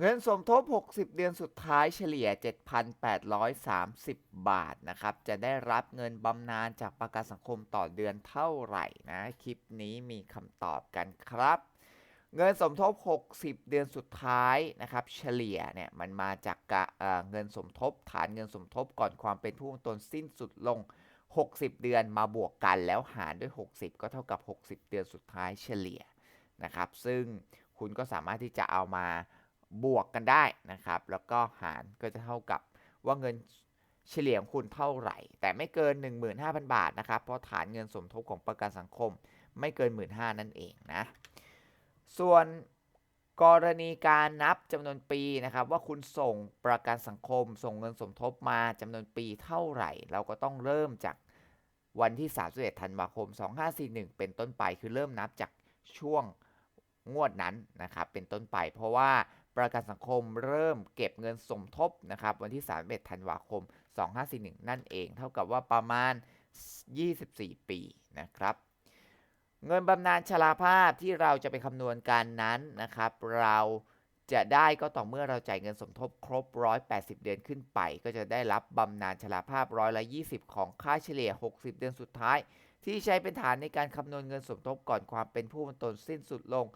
เงินสมทบ 60 เดือนสุดท้ายเฉลี่ย 7,830 บาทนะครับ จะได้รับเงินบำนาญจากประกันสังคมต่อเดือนเท่าไหร่นะ คลิปนี้มีคำตอบกันครับ เงินสมทบ 60 เดือนสุดท้ายนะครับ เฉลี่ยเนี่ยมันมาจากกเเงินสมทบ ฐานเงินสมทบก่อนความเป็นผู้มีตนสิ้นสุดลง 60 เดือนมาบวกกันแล้วหารด้วย 60 ก็เท่ากับ 60 เดือนสุดท้ายเฉลี่ยนะครับ ซึ่งคุณก็สามารถที่จะเอามา บวกกันได้นะครับ แล้วก็หารก็จะเท่ากับว่าเงินเฉลี่ยของคุณเท่าไหร่ แต่ไม่เกิน 15,000 บาทนะครับ เพราะฐานเงินสมทบของประกันสังคมไม่เกิน 15,000นั่นเองนะ ส่วนกรณีการนับจำนวนปีนะครับ ว่าคุณส่งประกันสังคม ส่งเงินสมทบมาจำนวนปีเท่าไหร่ เราก็ต้องเริ่มจากวันที่ 31 ธันวาคม 2541 เป็นต้นไปคือเริ่มนับจากช่วงงวดนั้นนะครับ เป็นต้นไป เพราะว่า ประกันสังคมเริ่มเก็บเงินสมทบนะครับวันที่ 31 ธันวาคม 2541 นั่นเอง เท่ากับว่าประมาณ 24 ปีนะครับ เงินบำนาญชราภาพที่เราจะไปคำนวณกันนั้นนะครับ เราจะได้ก็ต่อเมื่อเราจ่ายเงินสมทบครบ 180 เดือนขึ้นไป ก็จะได้รับบำนาญชราภาพร้อยละ 20 ของค่าเฉลี่ย 60 เดือนสุดท้าย ที่ใช้เป็นฐานในการคำนวณเงินสมทบก่อนความเป็นผู้เป็นตนสิ้นสุดลง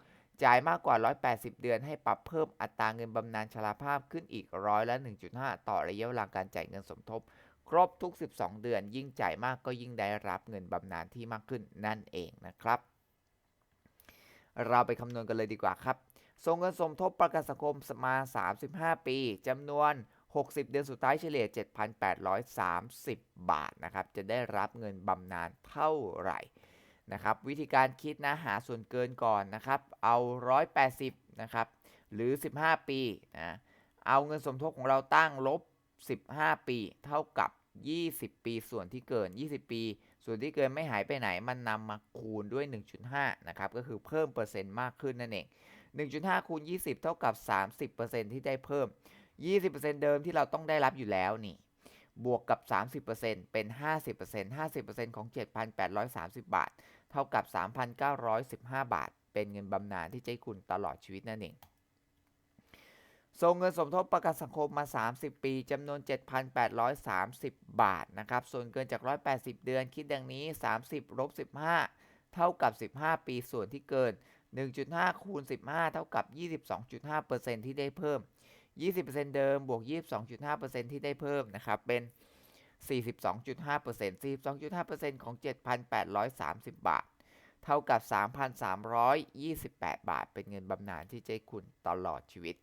จ่ายมากกว่า 180 เดือนให้ปรับเพิ่มอัตราเงินบำนาญชราภาพขึ้นอีกร้อยละ 1.5 ต่อระยะเวลาการจ่ายเงินสมทบ ครบทุก 12 เดือน ยิ่งจ่ายมากก็ยิ่งได้รับเงินบำนาญที่มากขึ้นนั่นเองนะครับ เราไปคำนวณกันเลยดีกว่าครับส่งเงินสมทบประกันสังคมมา 35 ปีจำนวน 60 เดือนสุดท้ายเฉลี่ย 7,830 บาทนะครับ จะได้รับเงินบำนาญเท่าไหร่ นะครับวิธีการคิดนะหาส่วนเกินก่อนนะครับเอา 180นะครับหรือ 15 ปีนะเอาเงินสมทบของเราตั้งลบ 15 ปี เท่ากับ 20 ปีส่วนที่เกิน 20 ปี ส่วนที่เกินไม่หายไปไหน มันนำมาคูณด้วย 1.5นะครับก็คือเพิ่มเปอร์เซ็นต์มากขึ้นนั่นเอง 1.5 คูณ 20 เท่ากับ 30%ที่ได้เพิ่ม 20%เดิมที่เราต้องได้รับอยู่แล้วนี่บวกกับ 30%เป็น 50% 50%ของ 7,830 บาท เท่ากับ 3,915 บาท เป็นเงินบำนาญที่จะให้คุณตลอดชีวิตนั่นเองส่งเงินสมทบประกันสังคมมา 30 ปี จำนวน 7,830 บาทนะครับ ส่วนเกินจาก 180 เดือน คิดดังนี้ 30ลบ15 เท่ากับ 15 ปีส่วนที่เกิน 1.5 คูณ 15 เท่ากับ 22.5%ที่ได้เพิ่ม 20%เดิม บวก 22.5%ที่ได้เพิ่มนะครับ เป็น 42.5% 42.5%ของ 7,830 บาท เท่ากับ 3,328 บาท เป็นเงินบำนาญที่จะคุณตลอดชีวิต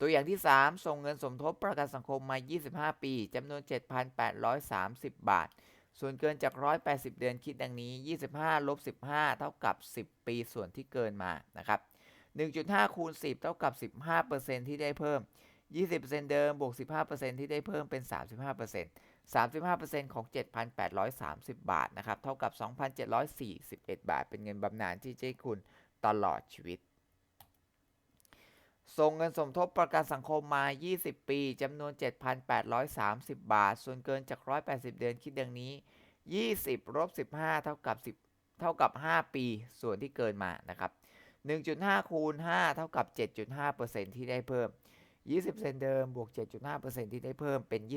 ตัวอย่างที่ 3 ส่งเงินสมทบประกันสังคมมา 25 ปีจำนวน 7,830 บาท ส่วนเกินจาก 180 เดือนคิดดังนี้ 25ลบ15 เท่ากับ 10 ปีส่วนที่เกินมานะครับ1.5คูณ10 เท่ากับ 15%ที่ได้เพิ่ม 20%เดิมบวก 15%ที่ได้เพิ่มเป็น 35% 35%ของ 7,830 บาทนะครับ เท่ากับ 2,741 บาท เป็นเงินบำนาญที่จะให้คุณตลอดชีวิต ส่งเงินสมทบประกันสังคมมา 20 ปีจำนวน 7,830 บาท ส่วนเกินจาก 180 เดือนคิดดังนี้ 20ลบ15 เท่ากับ 10 เท่ากับ 5 ปี ส่วนที่เกินมานะครับ 1.5 คูณ 5 เท่ากับ 7.5%ที่ได้เพิ่ม 20%เดิมบวก 7.5%ที่ได้เพิ่มเป็น 27.5%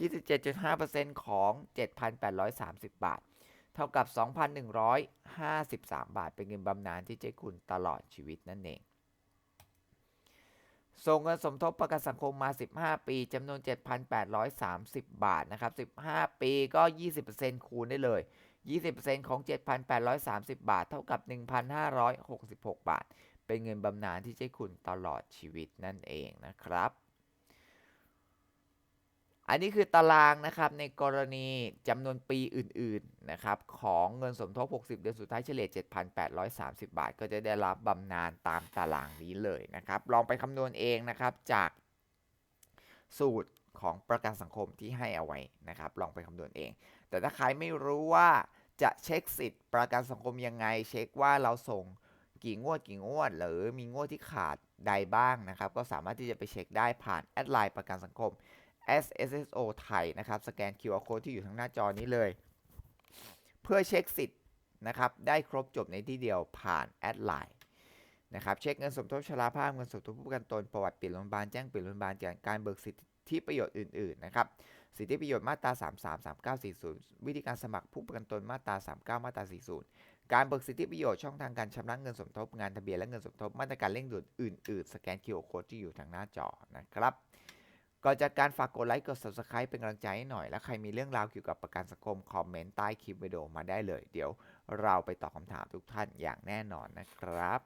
27.5%ของ 7,830 บาท เท่ากับ 2,153 บาท เป็นเงินบำนาญที่เจะให้คุณตลอดชีวิตนั่นเอง ส่งเงินสมทบประกันสังคมมา 15 ปีจำนวน 7,830 บาทนะครับ 15 ปีก็ 20%คูณได้เลย 20%ของ 7,830 บาท เท่ากับ 1,566 บาท เป็นเงินบำนาญที่ให้คุณตลอดชีวิตนั่นเองนะครับ อันนี้คือตารางนะครับในกรณีจำนวนปีอื่นๆนะครับของเงินสมทบ 60 เดือนสุดท้ายเฉลี่ย 7,830 บาท ก็จะได้รับบำนาญตามตารางนี้เลยนะครับ ลองไปคำนวณเองนะครับจากสูตร ของประกันสังคมที่ให้เอาไว้นะครับ ลองไปคำนวณเอง แต่ถ้าใครไม่รู้ว่าจะเช็คสิทธิ์ประกันสังคมยังไง เช็คว่าเราส่งกี่งวดกี่งวด หรือมีงวดที่ขาดใดบ้างนะครับ ก็สามารถที่จะไปเช็คได้ผ่านแอดไลน์ประกันสังคม SSSO ไทยนะครับ สแกน QR Code ที่อยู่ทางหน้าจอนี้เลย เพื่อเช็คสิทธิ์นะครับ ได้ครบจบในที่เดียวผ่านแอดไลน์นะครับ เช็คเงินสมทบชราภาพ เงินสมทบผู้ประกันตน ประวัติเปลี่ยนโรงพยาบาล แจ้งเปลี่ยนโรงพยาบาลกการเบิกสิทธิ ประโยชน์อื่น ๆ นะครับ สิทธิประโยชน์มาตรา 33 39 40 วิธีการสมัครผู้ประกันตนมาตรา 39 มาตรา 40 การเบิกสิทธิประโยชน์ช่องทางการชำระเงินสมทบงานทะเบียนและเงินสมทบมาตรการเร่งด่วนอื่น ๆ สแกน QR Code ที่อยู่ทางหน้าจอนะครับก่อนจากการฝากกดไลค์กด Subscribe เป็นกำลังใจให้หน่อย และใครมีเรื่องราวเกี่ยวกับประกันสังคมคอมเมนต์ใต้คลิปวิดีโอมาได้เลย เดี๋ยวเราไปตอบคำถามทุกท่านอย่างแน่นอนนะครับ